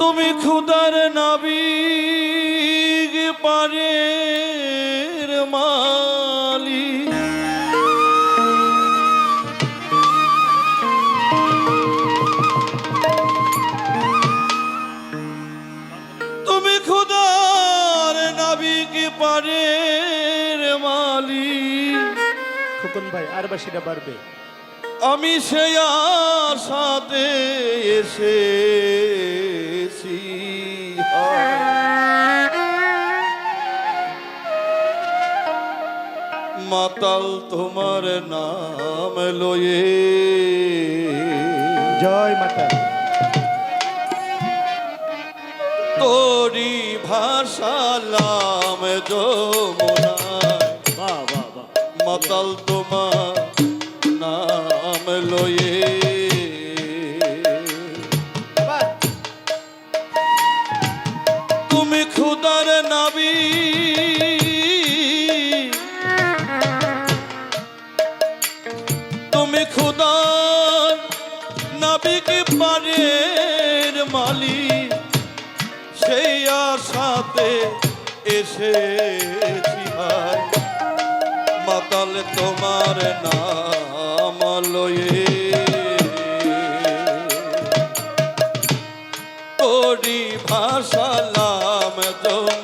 তুমি খুদার নবী পারে মালি তুমি খুদার নবী পারে মালি খোকন ভাই আর বাসিটা পারবে আমি সে আশাতে এসেছি মাতাল তোমার নাম লয়ে। জয় মাতা তোরি ভাষালাম লাম বাহ। মাতাল তোমার নাম লয়ে। আশাতে এসেছি ভাই মাতাল তোমার নাম লয়ে। তোরি ভাষালাম যমুনায়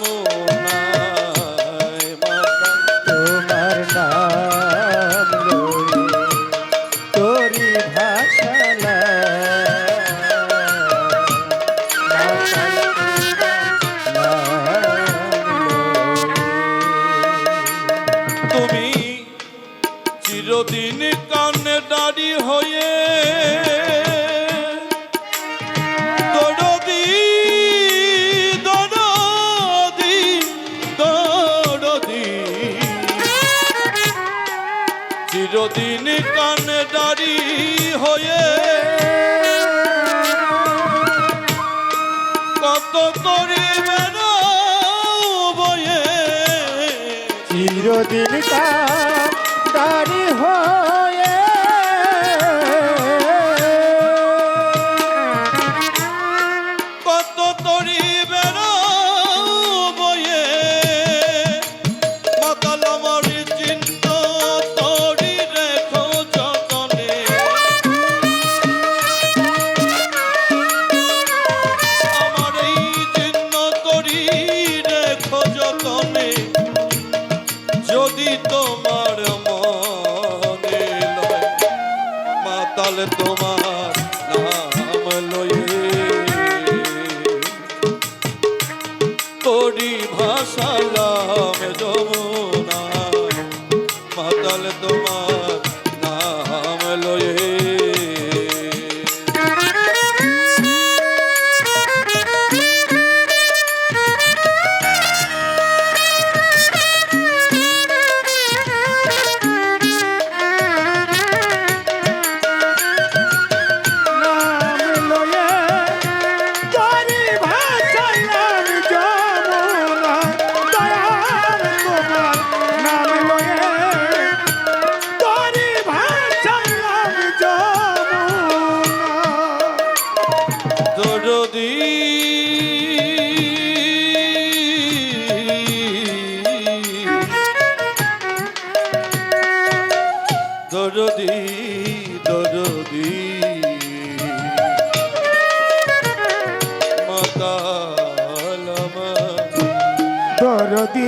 কত করিবে না বয়ে চিরদিন দাড়ি তোমার যদি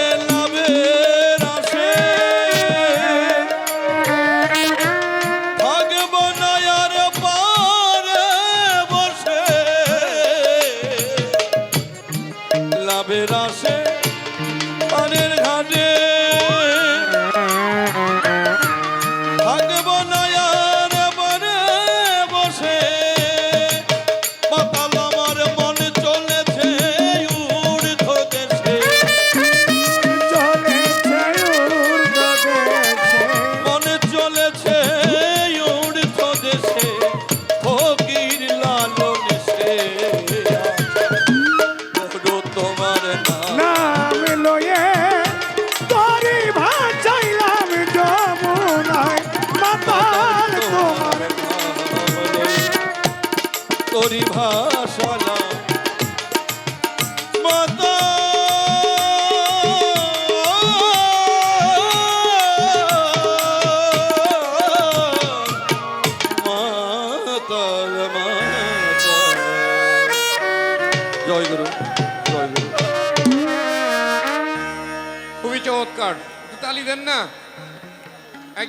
আমার তোমার তোরি ভাষণা জয় জয় গুরু। খুবই চমৎকার। তালি দেন না?